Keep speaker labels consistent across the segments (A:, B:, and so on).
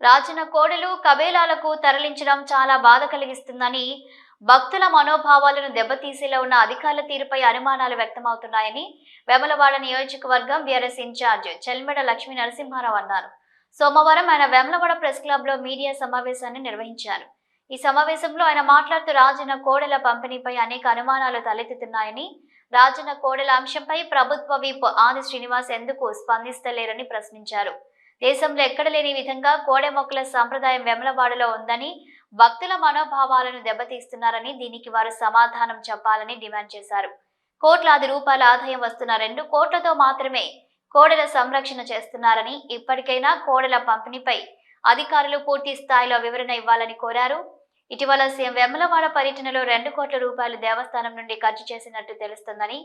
A: రాచిన కోడలు కబేలాలకు తరలించడం చాలా బాధ కలిగిస్తుందని భక్తుల మనోభావాలను దెబ్బతీసేలా ఉన్న అధికారుల తీరుపై అనుమానాలు వ్యక్తమవుతున్నాయని వేములవాడ నియోజకవర్గం బీఆర్ఎస్ ఇన్ఛార్జ్ చెల్మెడ లక్ష్మీ నరసింహారావు అన్నారు. సోమవారం ఆయన వేములవాడ ప్రెస్ క్లబ్లో మీడియా సమావేశాన్ని నిర్వహించారు. ఈ సమావేశంలో ఆయన మాట్లాడుతూ రాజన్న కోడెల పంపిణీపై అనేక అనుమానాలు తలెత్తుతున్నాయని రాజన్న కోడెల అంశంపై ప్రభుత్వ విప్ ఆది శ్రీనివాస్ ఎందుకు స్పందిస్తలేరని ప్రశ్నించారు. దేశంలో ఎక్కడ లేని విధంగా కోడె మొక్కల సంప్రదాయం వెమలవాడలో ఉందని భక్తుల మనోభావాలను దెబ్బతీస్తున్నారని దీనికి వారు సమాధానం చెప్పాలని డిమాండ్ చేశారు. కోట్లాది రూపాయల ఆదాయం వస్తున్న రెండు కోట్లతో మాత్రమే కోడెల సంరక్షణ చేస్తున్నారని ఇప్పటికైనా కోడెల పంపిణీపై అధికారులు పూర్తి స్థాయిలో వివరణ ఇవ్వాలని కోరారు. ఇటీవల సీఎం వెమ్మలవాడ పర్యటనలో రెండు కోట్ల రూపాయలు దేవస్థానం నుండి ఖర్చు చేసినట్టు తెలుస్తుందని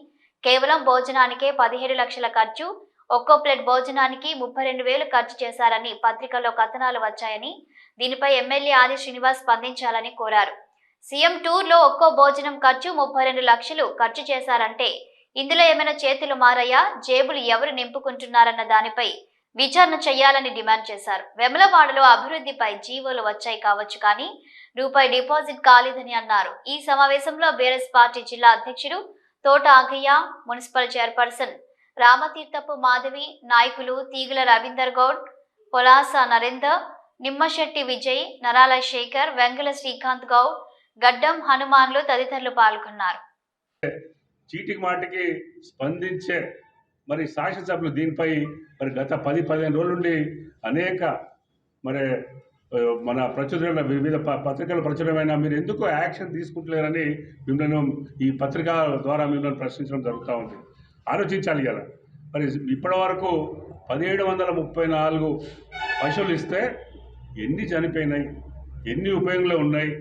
A: కేవలం భోజనానికే పదిహేడు లక్షల ఖర్చు ఒక్కో ప్లేట్ భోజనానికి ముప్పై రెండు వేలు ఖర్చు చేశారని పత్రికల్లో కథనాలు వచ్చాయని దీనిపై ఎమ్మెల్యే ఆది శ్రీనివాస్ స్పందించాలని కోరారు. సీఎం టూర్లో ఒక్కో భోజనం ఖర్చు ముప్పై రెండు లక్షలు ఖర్చు చేశారంటే ఇందులో ఏమైనా చేతులు మారయ్యా జేబులు ఎవరు నింపుకుంటున్నారన్న దానిపై విచారణ చేయాలని డిమాండ్ చేశారు. వెమలవాడలో అభివృద్ధిపై జీవోలు వచ్చాయి కావచ్చు కానీ రూపాయి డిపాజిట్ కాలేదని అన్నారు. ఈ సమావేశంలో బీఆర్ఎస్ పార్టీ జిల్లా అధ్యక్షుడు తోట ఆగయ్య మున్సిపల్ చైర్పర్సన్ రామతీర్థపు మాధవి నాయకులు తీగుల రవీందర్ గౌడ్ పొలాస నరేందర్ నిమ్మశెట్టి విజయ్ నరాల శేఖర్ వెంగళ శ్రీకాంత్ గౌడ్ గడ్డం హనుమాన్లు తదితరులు పాల్గొన్నారు.
B: చీటికి మాటికి స్పందించే మరి శాసనసభలు దీనిపై మరి గత పది పదిహేను రోజుల నుండి అనేక మరి మన ప్రచురణ వివిధ ప- పత్రికల ప్రచురమైన మీరు ఎందుకు యాక్షన్ తీసుకుంటలేరని మిమ్మల్ని ఈ పత్రిక ద్వారా మిమ్మల్ని ప్రశ్నించడం జరుగుతూ ఉంది. ఆలోచించాలి కదా. మరి ఇప్పటి వరకు పదిహేడు వందల ముప్పై నాలుగు పశువులు ఇస్తే ఎన్ని చనిపోయినాయి ఎన్ని ఉపయోగంలో ఉన్నాయి?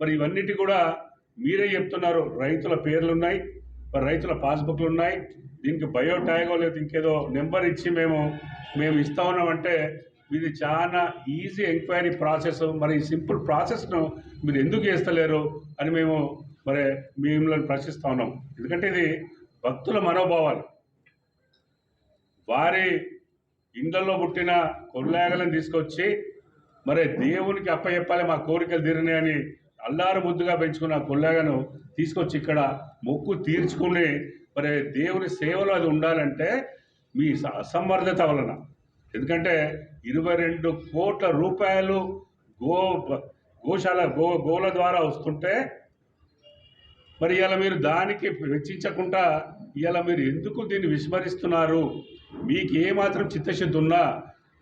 B: మరి ఇవన్నిటి కూడా మీరే చెప్తున్నారు. రైతుల పేర్లు ఉన్నాయి మరి రైతుల పాస్బుక్లు ఉన్నాయి. దీనికి బయో ట్యాగో ఇంకేదో నెంబర్ ఇచ్చి మేము మేము ఇస్తా ఉన్నామంటే ఇది చాలా ఈజీ ఎంక్వైరీ ప్రాసెస్. మరి ఈ సింపుల్ ప్రాసెస్ను మీరు ఎందుకు చేస్తలేరు అని మేము మరి మిమ్మల్ని ప్రశ్నిస్తా ఉన్నాం. ఎందుకంటే ఇది భక్తుల మనోభావాలు. వారి ఇండ్లలో పుట్టిన కొల్లాగలను తీసుకొచ్చి మరి దేవునికి అప్పచెప్పాలి మా కోరికలు తీరినాయని అల్లారు ముద్దుగా పెంచుకున్న కొల్లాగను తీసుకొచ్చి ఇక్కడ మొక్కు తీర్చుకుని మరి దేవుని సేవలో అది ఉండాలంటే మీ అసమర్థత వలన. ఎందుకంటే ఇరవై రెండు కోట్ల రూపాయలు గో గోశాల గో గోల ద్వారా వస్తుంటే మరి ఇలా మీరు దానికి వెచ్చించకుండా ఇలా మీరు ఎందుకు దీన్ని విస్మరిస్తున్నారు? మీకు ఏమాత్రం చిత్తశుద్ధి ఉన్నా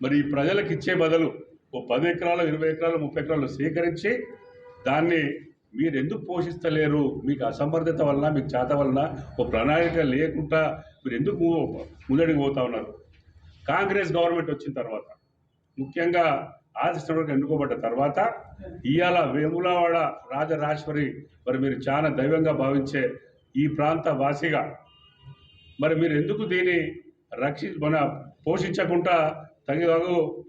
B: మరి ఈ ప్రజలకు ఇచ్చే బదులు ఓ పది ఎకరాలు ఇరవై ఎకరాలు ముప్పై ఎకరాలు సేకరించి దాన్ని మీరు ఎందుకు పోషిస్తలేరు? మీకు అసమర్థత వలన మీకు చేత వలన ఓ ప్రణాళిక లేకుండా మీరు ఎందుకు ముందడికి పోతా ఉన్నారు? కాంగ్రెస్ గవర్నమెంట్ వచ్చిన తర్వాత ముఖ్యంగా ఆదిష్టవర్గం ఎన్నుకోబడ్డ తర్వాత ఇవాళ వేములవాడ రాజరాజేశ్వరి మరి మీరు చాలా దైవంగా భావించే ఈ ప్రాంత వాసిగా. మరి మీరు ఎందుకు దీన్ని రక్షి మన పోషించకుండా తగు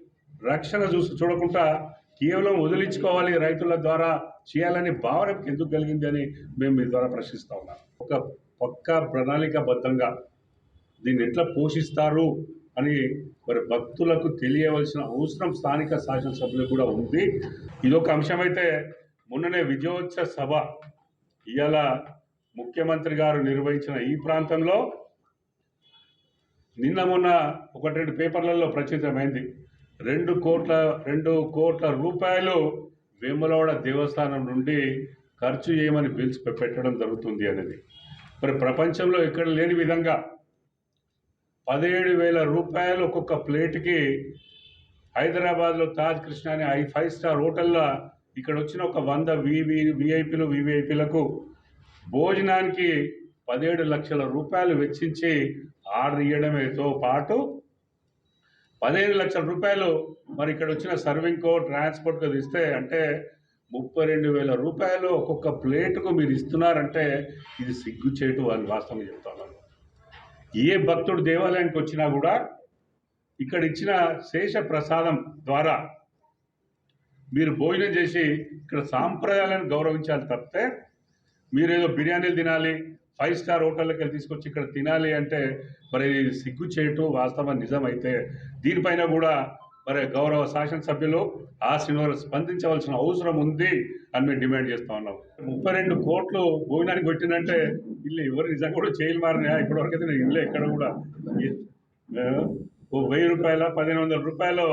B: రక్షణ చూసి చూడకుండా కేవలం వదిలించుకోవాలి రైతుల ద్వారా చేయాలని భావన ఎందుకు కలిగింది అని మేము మీ ద్వారా ప్రశ్నిస్తా ఉన్నాం. ఒక పక్క ప్రణాళికాబద్ధంగా దీన్ని ఎట్లా పోషిస్తారు? అని మరి భక్తులకు తెలియవలసిన అవసరం స్థానిక శాసనసభ్యులకు కూడా ఉంది. ఇదొక అంశమైతే మొన్ననే విజయోత్సవ సభ ఇవాళ ముఖ్యమంత్రి గారు నిర్వహించిన ఈ ప్రాంతంలో నిన్న మొన్న ఒకటి రెండు పేపర్లలో ప్రచురితమైంది. రెండు కోట్ల రెండు కోట్ల రూపాయలు వేములవాడ దేవస్థానం నుండి ఖర్చు చేయమని బిల్స్ పెట్టడం జరుగుతుంది అనేది. మరి ప్రపంచంలో ఎక్కడ లేని విధంగా పదిహేడు వేల రూపాయలు ఒక్కొక్క ప్లేట్కి హైదరాబాద్లో తాజ్ కృష్ణ అనే ఐ ఫైవ్ స్టార్ హోటల్లో ఇక్కడ వచ్చిన ఒక వంద వివి విఐపీలు వివిఐపీలకు భోజనానికి పదిహేడు లక్షల రూపాయలు వెచ్చించి ఆర్డర్ ఇవ్వడమేతో పాటు పదిహేను లక్షల రూపాయలు మరి ఇక్కడ వచ్చిన సర్వింగ్కో ట్రాన్స్పోర్ట్కో ఇస్తే అంటే ముప్పై రెండు వేల రూపాయలు ఒక్కొక్క ప్లేటుకు మీరు ఇస్తున్నారంటే ఇది సిగ్గు చేయటం అని వాస్తవం చెప్తాను. ఏ భక్తుడు దేవాలయానికి వచ్చినా కూడా ఇక్కడ ఇచ్చిన శేష ప్రసాదం ద్వారా మీరు భోజనం చేసి ఇక్కడ సాంప్రదాయాలను గౌరవించాలి తప్పితే మీరేదో బిర్యానీలు తినాలి ఫైవ్ స్టార్ హోటళ్ళకి వెళ్ళి తీసుకొచ్చి ఇక్కడ తినాలి అంటే మరి ఇది సిగ్గు చేయటం వాస్తవం నిజమైతే. దీనిపైన కూడా మరి గౌరవ శాసనసభ్యులు ఆ శ్రీనివారు స్పందించవలసిన అవసరం ఉంది అని మేము డిమాండ్ చేస్తా ఉన్నాం. ముప్పై రెండు కోట్లు భోజనానికి పెట్టినంటే ఇల్లు ఎవరు నిజంగా కూడా చేయలు మారినా ఇప్పటివరకు అయితే నేను ఇల్లు ఎక్కడ కూడా. ఓ వెయ్యి రూపాయల పదిహేను వందల రూపాయలు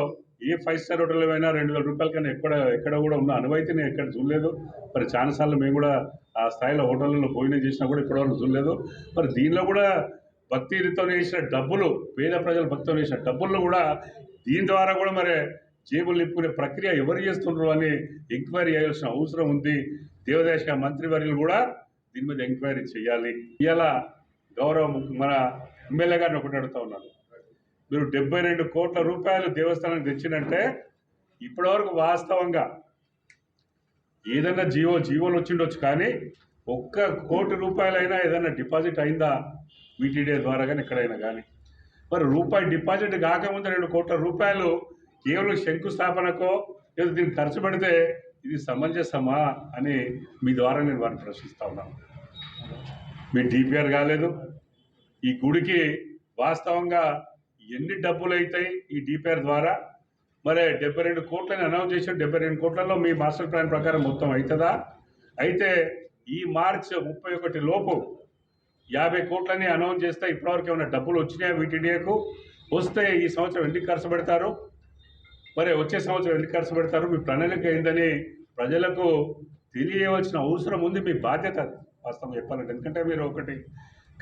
B: ఏ ఫైవ్ స్టార్ హోటల్ అయినా రెండు వేల రూపాయల కన్నా ఎక్కడ ఎక్కడ కూడా ఉన్న అనువైతే నేను ఎక్కడ చూడలేదు. మరి చాలాసార్లు మేము కూడా ఆ స్థాయిలో హోటళ్ళలో భోజనం చేసినా కూడా ఇప్పటివరకు చూడలేదు. మరి దీనిలో కూడా భక్తితో చేసిన డబ్బులు పేద ప్రజలు భక్తితో వేసిన డబ్బులను కూడా దీని ద్వారా కూడా మరి జేబులు నింపుకునే ప్రక్రియ ఎవరు చేస్తున్నారు అని ఎంక్వైరీ చేయాల్సిన అవసరం ఉంది. దేవదేశ మంత్రివర్యులు కూడా దీని మీద ఎంక్వైరీ చేయాలి. ఇలా గౌరవ మన ఎమ్మెల్యే గారిని ఒకటి అడుగుతా ఉన్నాను. మీరు డెబ్బై రెండు కోట్ల రూపాయలు దేవస్థానానికి తెచ్చినంటే ఇప్పటివరకు వాస్తవంగా ఏదైనా జీవో జీవోలు వచ్చిండొచ్చు కానీ ఒక్క కోటి రూపాయలైనా ఏదైనా డిపాజిట్ అయిందా? వీటీడీ ద్వారా కానీ ఎక్కడైనా కానీ మరి రూపాయి డిపాజిట్ కాకముందు రెండు కోట్ల రూపాయలు కేవలం శంకుస్థాపనకో లేదా దీనికి ఖర్చు పెడితే ఇది సమంజసమా అని మీ ద్వారా నేను వారిని ప్రశ్నిస్తా ఉన్నాను మీ డిపిఆర్ కాలేదు. ఈ గుడికి వాస్తవంగా ఎన్ని డబ్బులు అవుతాయి ఈ డిపిఆర్ ద్వారా? మరి డెబ్బై రెండు కోట్లని అనౌన్స్ చేసిన డెబ్బై రెండు కోట్లలో మీ మాస్టర్ ప్లాన్ ప్రకారం మొత్తం అవుతుందా అయితే ఈ మార్చ్ ముప్పై ఒకటి లోపు యాభై కోట్లని అనౌన్స్ చేస్తే ఇప్పటివరకు ఏమైనా డబ్బులు వచ్చినాయా వీటిడిఏకు వస్తే ఈ సంవత్సరం ఎందుకు ఖర్చు పెడతారు? మరి వచ్చే సంవత్సరం ఎందుకు ఖర్చు పెడతారు? మీ ప్రణాళిక ఏందని ప్రజలకు తెలియవలసిన అవసరం ఉంది మీ బాధ్యత వాస్తవం చెప్పాలంటే. ఎందుకంటే మీరు ఒకటి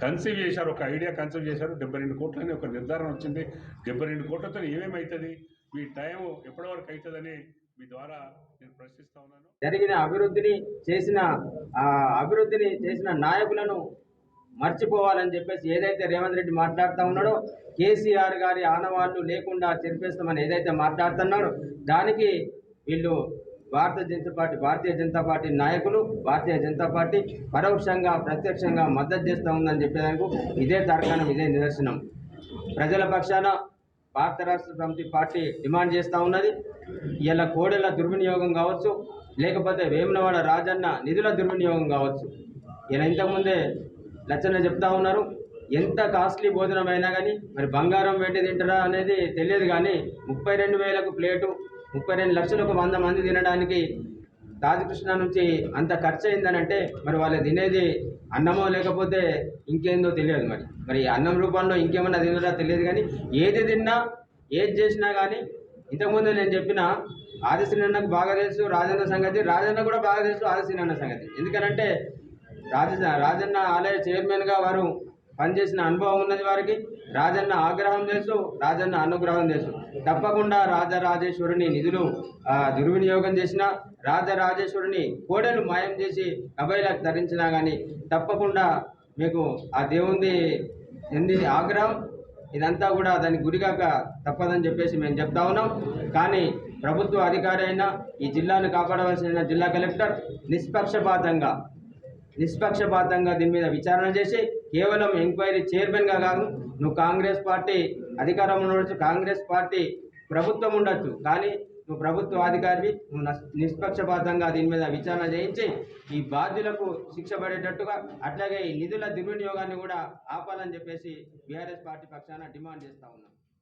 B: కన్సీవ్ చేశారు ఒక ఐడియా కన్సీవ్ చేశారు డెబ్బై రెండు కోట్లని ఒక నిర్ధారణ వచ్చింది. డెబ్బై రెండు కోట్లతో ఏమేమి అవుతుంది మీ టైం ఎప్పటి వరకు అవుతుందని మీ ద్వారా నేను ప్రశ్నిస్తా ఉన్నాను.
C: జరిగిన అభివృద్ధిని చేసిన ఆ అభివృద్ధిని చేసిన నాయకులను మర్చిపోవాలని చెప్పేసి ఏదైతే రేవంత్ రెడ్డి మాట్లాడుతూ ఉన్నాడో కేసీఆర్ గారి ఆనవాళ్ళు లేకుండా చెరిపేస్తామని ఏదైతే మాట్లాడుతున్నాడో దానికి వీళ్ళు భారత జనతా పార్టీ భారతీయ జనతా పార్టీ నాయకులు భారతీయ జనతా పార్టీ పరోక్షంగా ప్రత్యక్షంగా మద్దతు చేస్తూ ఉందని చెప్పేందుకు ఇదే తర్కాణం ఇదే నిదర్శనం. ప్రజల పక్షాన భారత రాష్ట్ర సమితి పార్టీ డిమాండ్ చేస్తూ ఉన్నది. ఇలా కోడెల దుర్వినియోగం కావచ్చు లేకపోతే వేమునవాడ రాజన్న నిధుల దుర్వినియోగం కావచ్చు. ఇలా ఇంతకుముందే లచ్చన్న చెప్తా ఉన్నారు ఎంత కాస్ట్లీ భోజనం అయినా కానీ మరి బంగారం పెట్టి తింటారా అనేది తెలియదు కానీ ముప్పై రెండు వేలకు ప్లేటు ముప్పై రెండు లక్షలకు వంద మంది తినడానికి రాజకృష్ణ నుంచి అంత ఖర్చు అయిందనంటే మరి వాళ్ళు తినేది అన్నమో లేకపోతే ఇంకేందో తెలియదు మరి. మరి అన్నం రూపంలో ఇంకేమన్నా తినరా తెలియదు కానీ ఏది తిన్నా ఏది చేసినా కానీ ఇంతకుముందు నేను చెప్పిన ఆదిశ్రీనన్నకు బాగా తెలుసు రాజన్న సంగతి రాజన్న కూడా బాగా తెలుసు ఆదిశ్రీనన్న సంగతి. ఎందుకనంటే రాజ రాజన్న ఆలయ చైర్మన్గా వారు పనిచేసిన అనుభవం ఉన్నది వారికి. రాజన్న ఆగ్రహం తెలుసు రాజన్న అనుగ్రహం తెలుసు. తప్పకుండా రాజరాజేశ్వరుని నిధులు దుర్వినియోగం చేసిన రాజరాజేశ్వరుని కోడలు మాయం చేసి అభయలకు ధరించినా కానీ తప్పకుండా మీకు ఆ దేవుని ఎంది ఆగ్రహం. ఇదంతా కూడా దానికి గురిగాక తప్పదని చెప్పేసి మేము చెప్తా ఉన్నాం. కానీ ప్రభుత్వ అధికారి అయినా ఈ జిల్లాను కాపాడవలసిన జిల్లా కలెక్టర్ నిష్పక్షపాతంగా నిష్పక్షపాతంగా దీని మీద విచారణ చేసి కేవలం ఎంక్వైరీ చైర్మన్గా కాదు నువ్వు కాంగ్రెస్ పార్టీ అధికారంలో ఉండొచ్చు కాంగ్రెస్ పార్టీ ప్రభుత్వం ఉండొచ్చు. కానీ నువ్వు ప్రభుత్వ అధికారివి నువ్వు నిష్పక్షపాతంగా దీని మీద విచారణ చేయించి ఈ బాధ్యులకు శిక్ష పడేటట్టుగా అట్లాగే ఈ నిధుల దుర్వినియోగాన్ని కూడా ఆపాలని చెప్పేసి బీఆర్ఎస్ పార్టీ పక్షాన డిమాండ్ చేస్తా ఉన్నాం.